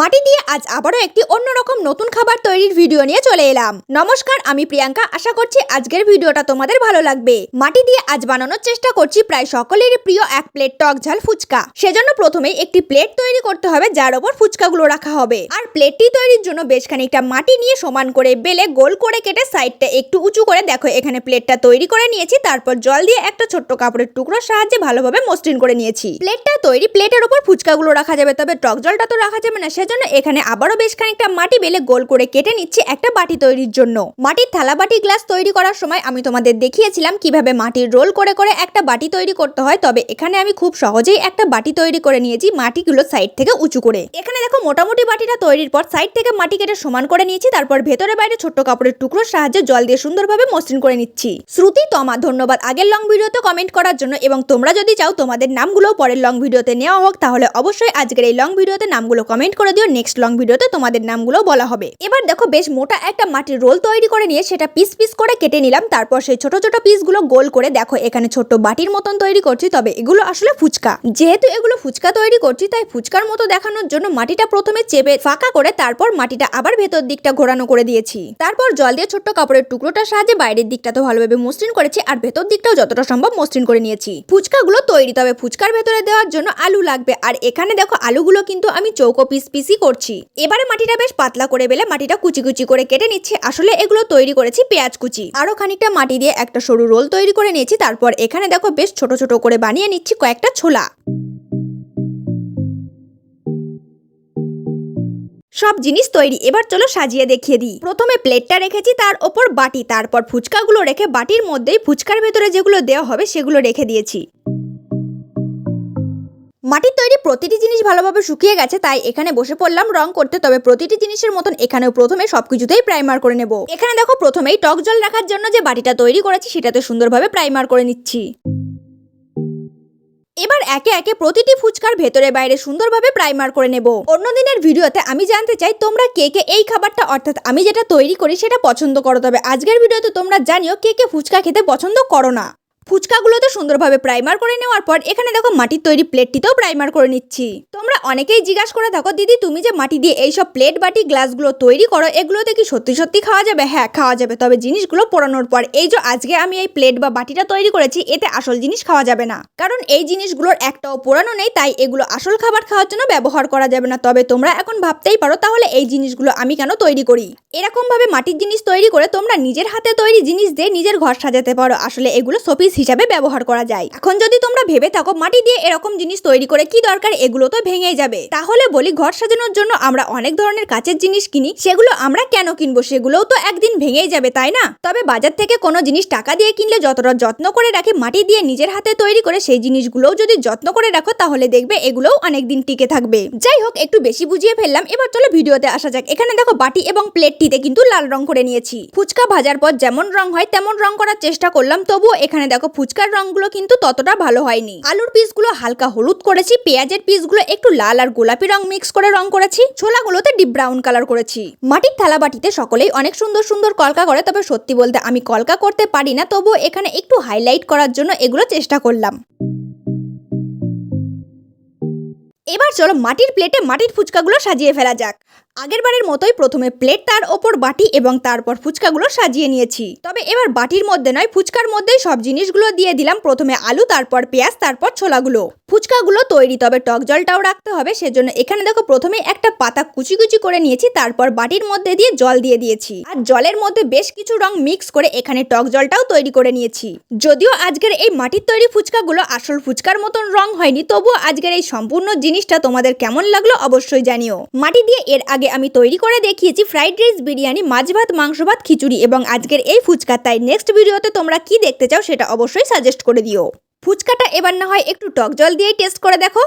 মাটি দিয়ে আজ আবারও একটি অন্যরকম নতুন খাবার তৈরির ভিডিও নিয়ে চলে এলাম। নমস্কার, আমি প্রিয়াঙ্কা। আশা করছি আজকের ভিডিওটা তোমাদের ভালো লাগবে। মাটি দিয়ে আজ বানানোর চেষ্টা করছি প্রায় সকলেরই প্রিয় এক প্লেট টক ঝাল ফুচকা। সেজন্য প্রথমেই একটি প্লেট তৈরি করতে হবে, যার ওপর ফুচকাগুলো রাখা হবে। আর প্লেটটি তৈরির জন্য বেশ খানিকটা মাটি নিয়ে সমান করে বেলে গোল করে কেটে সাইডটা একটু উঁচু করে দেখো, এখানে প্লেটটা তৈরি করে নিয়েছি। তারপর জল দিয়ে একটা ছোট্ট কাপড়ের টুকরোর সাহায্যে ভালোভাবে মসৃণ করে নিয়েছি। প্লেটটা তৈরি প্লেটের ওপর ফুচকাগুলো রাখা যাবে, তবে টক জলটা তো রাখা যাবে না সেজন্য এখানে আবারও বেশ খানিকটা মাটি বেলে গোল করে কেটে নিচ্ছি একটা বাটি তৈরির জন্য। মাটির থালা বাটি গ্লাস তৈরি করার সময় আমি তোমাদের দেখিয়েছিলাম কীভাবে মাটির রোল করে করে একটা বাটি তৈরি করতে হয়, তবে এখানে আমি খুব সহজেই একটা বাটি তৈরি করে নিয়েছি মাটিগুলো সাইড থেকে উঁচু করে। এখানে দেখো মোটামুটি বাটিটা তৈরির পর সাইড থেকে মাটি কেটে সমান করে নিয়েছি, তারপর ভেতরে বাইরে ছোট্ট কাপড়ের টুকরোর সাহায্যে জল দিয়ে সুন্দরভাবে মসৃণ করে নিচ্ছি। শ্রুতি, তমা, ধন্যবাদ। আগের লং ভিডিওতে কমেন্ট করার জন্য এবং তোমরা যদি চাও তোমাদের নামগুলো পরের লং ভিডিওতে নেওয়া হোক, তাহলে অবশ্যই আজকের এই লং ভিডিওতে নামগুলো কমেন্ট করে দিও নেক্সট লং ভিডিওতে তোমাদের নামগুলো বলা হবে। এবার দেখো বেশ মোটা একটা মাটির রোল তৈরি করে নিয়ে সেটা পিস পিস করে কেটে নিলাম। তারপর সেই ছোট ছোট পিসগুলো গোল করে দেখো, এখানে ছোট্ট বাটির মতন তৈরি করছি, তবে এগুলো আসলে ফুচকা। যেহেতু এগুলো ফুচকা তৈরি করছি, তাই ফুচকার মতো দেখানোর জন্য মাটিটা প্রথমে চেপে ফাঁকা করে তারপর মাটিটা আবার ভেতর দিকটা ঘোরানো করে দিয়েছি। তারপর জল দিয়ে ছোট্ট কাপড়ের টুকরোটার সাহায্যে বাইরের দিকটা তো ভালোভাবে মসৃণ করেছি আর ভেতর দিকটাও যতটা সম্ভব মসৃণ করে নিয়েছি। ফুচকাগুলো তৈরি, তবে ফুচকার ভেতরে দেওয়ার জন্য আলু লাগবে। আর এখানে দেখো আলুগুলো কিন্তু আমি চৌকো পিস পিসই করছি। এবারে মাটিটা বেশ পাতলা করে বেলে মাটিটা কুচি কুচি করে কেটে নিচ্ছি। আসলে এগুলো তৈরি করেছি পেঁয়াজ কুচি। আরও খানিকটা মাটি দিয়ে একটা সরু রোল তৈরি করে নিয়েছি। তারপর এখানে দেখো বেশ ছোট ছোট করে বানিয়ে নিচ্ছি কয়েকটা ছোলা। সব জিনিস তৈরি। এবার চলো সাজিয়ে দেখিয়ে দিই। প্রথমে প্লেটটা রেখেছি তার ওপর বাটি। তারপর ফুচকাগুলো রেখে বাটির মধ্যেই ফুচকার ভেতরে যেগুলো দেওয়া হবে সেগুলো রেখে দিয়েছি। মাটির তৈরি প্রতিটি জিনিস ভালোভাবে শুকিয়ে গেছে, তাই এখানে বসে পড়লাম, রং করতে। তবে প্রতিটি জিনিসের মতন এখানেও প্রথমে সবকিছুতেই প্রাইমার করে নেব। এখানে দেখো, প্রথমেই টক জল রাখার জন্য যে বাটিটা তৈরি করেছি, সেটাতে সুন্দরভাবে প্রাইমার করে নিচ্ছি। এবার একে একে প্রতিটি ফুচকার ভেতরে বাইরে সুন্দরভাবে প্রাইমার করে নেব। অন্যদিনের ভিডিওতে আমি জানতে চাই, তোমরা কে কে এই খাবারটা, অর্থাৎ আমি যেটা তৈরি করি, সেটা পছন্দ করো। তবে আজকের ভিডিওতে তোমরা জানিও, কে কে ফুচকা খেতে পছন্দ করো না। ফুচকাগুলোতে সুন্দরভাবে প্রাইমার করে নেওয়ার পর এখানে দেখো মাটির তৈরি প্লেটটিতেও প্রাইমার করে নিচ্ছি। তোমরা অনেকেই জিজ্ঞাসা করে থাকো, দিদি, তুমি যে মাটি দিয়ে এইসব প্লেট বাটি গ্লাসগুলো তৈরি করো, এগুলোতে কি সত্যি সত্যি খাওয়া যাবে? হ্যাঁ খাওয়া যাবে, তবে জিনিসগুলো পোড়ানোর পর, এই যে আজকে আমি এই প্লেট বা বাটিটা তৈরি করেছি, এতে আসল জিনিস খাওয়া যাবে না। কারণ এই জিনিসগুলোর একটাও পোড়ানো নেই, তাই এগুলো আসল খাবার খাওয়ার জন্য ব্যবহার করা যাবে না। তবে তোমরা এখন ভাবতেই পারো, তাহলে এই জিনিসগুলো আমি কেন তৈরি করি? এরকমভাবে মাটির জিনিস তৈরি করে তোমরা নিজের হাতে তৈরি জিনিস দিয়ে নিজের ঘর সাজাতে পারো। আসলে এগুলো শোপিস হিসাবে ব্যবহার করা যায়। এখন যদি তোমরা ভেবে থাকো মাটি দিয়ে এরকম জিনিস তৈরি করে কি দরকার, এগুলো তো ভেঙে যাবে। তাহলে বলি ঘর সাজানোর জন্য আমরা অনেক ধরনের কাচের জিনিস কিনি, সেগুলো আমরা কেন কিনবো? সেগুলোও তো একদিন ভেঙেই যাবে, তাই না? তবে বাজার থেকে কোনো জিনিস টাকা দিয়ে কিনলে যতটা যত্ন করে রাখে মাটি দিয়ে নিজের হাতে তৈরি করে সেই জিনিসগুলোও যদি যত্ন করে রাখো, তাহলে দেখবে এগুলোও অনেকদিন টিকে থাকবে। যাই হোক, একটু বেশি বুঝিয়ে ফেললাম, এবার চলো ভিডিওতে আসা যাক। এখানে দেখো বাটি এবং প্লেটটিতে কিন্তু লাল রং করে নিয়েছি। ফুচকা ভাজার পর যেমন রং হয়, তেমন রং করার চেষ্টা করলাম, তবুও এখানে দেখো ফুচকার রংগুলো কিন্তু ততটা ভালো হয়নি। আলুর পিসগুলো হালকা হলুদ করেছি, পেঁয়াজের পিসগুলো একটু লাল আর গোলাপি রং মিক্স করে রং করেছি, ছোলাগুলোতে ডিপ ব্রাউন কালার করেছি। মাটির থালা বাটিতে সকলেই অনেক সুন্দর সুন্দর কলকা করে, তবে সত্যি বলতে আমি কলকা করতে পারি না, তবুও এখানে একটু হাইলাইট করার জন্য এগুলো চেষ্টা করলাম। এবার চলো মাটির প্লেটে মাটির ফুচকাগুলো সাজিয়ে ফেলা যাক। আগের বারের মতোই প্রথমে প্লেট তার ওপর বাটি এবং তারপর ফুচকাগুলো সাজিয়ে নিয়েছি। তবে এবার বাটির মধ্যে নয়, ফুচকার মধ্যেই সব জিনিসগুলো দিয়ে দিলাম। প্রথমে আলু, তারপর পেঁয়াজ, তারপর ছোলাগুলো। ফুচকাগুলো তৈরি, তবে টক জলটাও রাখতে হবে। সেজন্য এখানে দেখো প্রথমে একটা পাতা কুচি কুচি করে নিয়েছি, তারপর বাটির মধ্যে দিয়ে জল দিয়ে দিয়েছি। আর জলের মধ্যে বেশ কিছু রং মিক্স করে এখানে টক জলটাও তৈরি করে নিয়েছি। যদিও আজকের এই মাটির তৈরি ফুচকাগুলো আসল ফুচকার মতন রং হয়নি, তবুও আজকের এই সম্পূর্ণ জিনিসটা তোমাদের কেমন লাগল অবশ্যই জানিও। মাটি দিয়ে এর আগে আমি তৈরি করে দেখিয়েছি ফ্রাইড রাইস বিরিয়ানি, মাছ ভাত, মাংস ভাত, খিচুড়ি এবং আজকের এই ফুচকা। তাই নেক্সট ভিডিওতে তোমরা কি দেখতে চাও সেটা অবশ্যই সাজেস্ট করে দিও। ফুচকাটা এবার না হয় একটু টক জল দিয়েই টেস্ট করে দেখো।